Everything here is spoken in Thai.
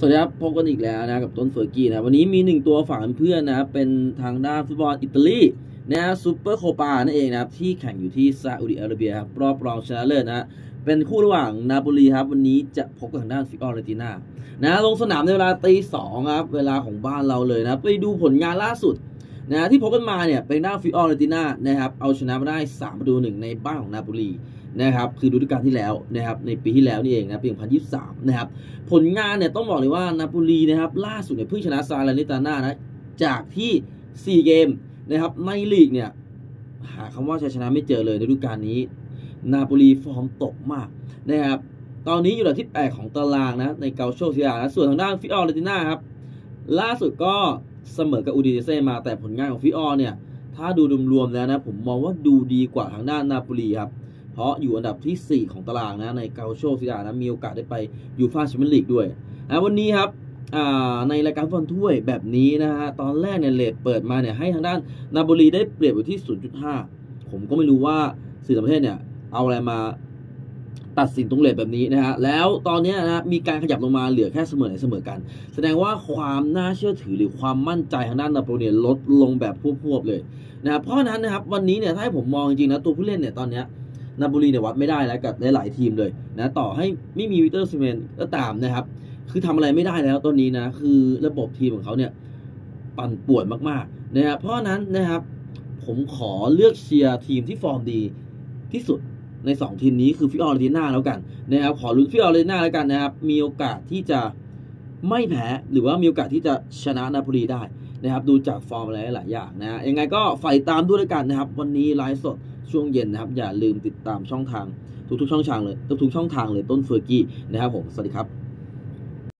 สวัสดีครับพบกันอีกแล้วนะกับต้นเฟอร์กี้นะวันนี้มีหนึ่งตัวฝากเพื่อนนะครับเป็นทางด้านฟุตบอลอิตาลีนะซูเปอร์โคปานั่นเองนะครับที่แข่งอยู่ที่ซาอุดิอาระเบียครับรอบรองชนะเลิศนะเป็นคู่ระหว่างนาโปลีครับวันนี้จะพบกับทางด้านฟิออเรติน่านะลงสนามในเวลาตีสองครับเวลาของบ้านเราเลยนะไปดูผลงานล่าสุด นะที่พบกันมาเนี่ยเป็นด้าฟิออเรติน่านะครับเอาชนะมาได้3ประตูหนึ่งในบ้านของนาโปลีนะครับคือฤดูกาลที่แล้วนะครับในปีที่แล้วนี่เองนะปี 2023 นะครับผลงานเนี่ยต้องบอกเลยว่านาโปลีนะครับล่าสุดเนี่ยเพิ่งชนะซาลานิตาน่านะจากที่ 4 เกมนะครับในลีกเนี่ยหาคำว่าชัยชนะไม่เจอเลยในฤดูกาลนี้นาโปลีฟอร์มตกมากนะครับตอนนี้อยู่อันดับที่ 8 ของตารางนะในเกาโชซิอานะส่วนทางด้านฟิออร์เรติน่าครับล่าสุดก็ เสมอกับอูดิเนเซ่มาแต่ผลงานของฟิออร์เนี่ย ถ้าดูรวมๆแล้วนะ ผมมองว่าดูดีกว่าทางด้านนาโปลีครับ เพราะอยู่อันดับทีสี่4 ของตารางนะ ในเกาโชซิอานะ มีโอกาสได้ไปยูฟ่าแชมเปี้ยนลีกด้วยนะวันนี้ครับในรายการฟุตบอลถ้วยแบบนี้นะฮะ ตอนแรกเนี่ยเลทเปิดมาเนี่ยให้ทางด้านนาโปลีได้เปรียบอยู่ที่ 0.5 ผมก็ไม่รู้ว่าสื่อต่างประเทศเนี่ยเอาอะไรมา ตัดสินตรงเลทแบบนี้นะฮะแล้วตอนนี้นะมีการขยับลงมาเหลือแค่เสมอไหนเสมอกัน แสดงว่าความน่าเชื่อถือหรือความมั่นใจทางด้านนาโปลีเนี่ยลดลงแบบพวบๆเลยนะครับเพราะนั้นนะครับวันนี้เนี่ยถ้าให้ผมมองจริงๆนะตัวผู้เล่นเนี่ยตอนเนี้ยนาโปลีเนี่ยวัดไม่ได้แล้วกับหลายๆทีมเลยนะต่อให้ไม่มีวิเตอร์ซิเมนก็ตามนะครับ คือทำอะไรไม่ได้แล้วตอนนี้นะคือระบบทีมของเขาเนี่ยปั่นป่วนมากๆนะครับเพราะนั้นนะครับผมขอเลือกเชียร์ทีมที่ฟอร์มดีที่สุด ใน 2 ทีมนี้คือฟิออร์เรติน่าแล้วกันนะครับขอลุ้นฟิออร์เรติน่าแล้วกันนะครับมีโอกาสที่จะไม่แพ้หรือว่ามีโอกาสที่จะชนะนาโปลีได้นะครับดูจากฟอร์มอะไรหลายอย่างนะยังไงก็ใฝ่ตามด้วยแล้วกันนะครับ วันนี้ไลฟ์สดช่วงเย็นนะครับ อย่าลืมติดตามช่องทางทุกๆช่องทางเลยทุกๆช่องทางเลยต้นเฟอร์กี้นะครับผมสวัสดีครับ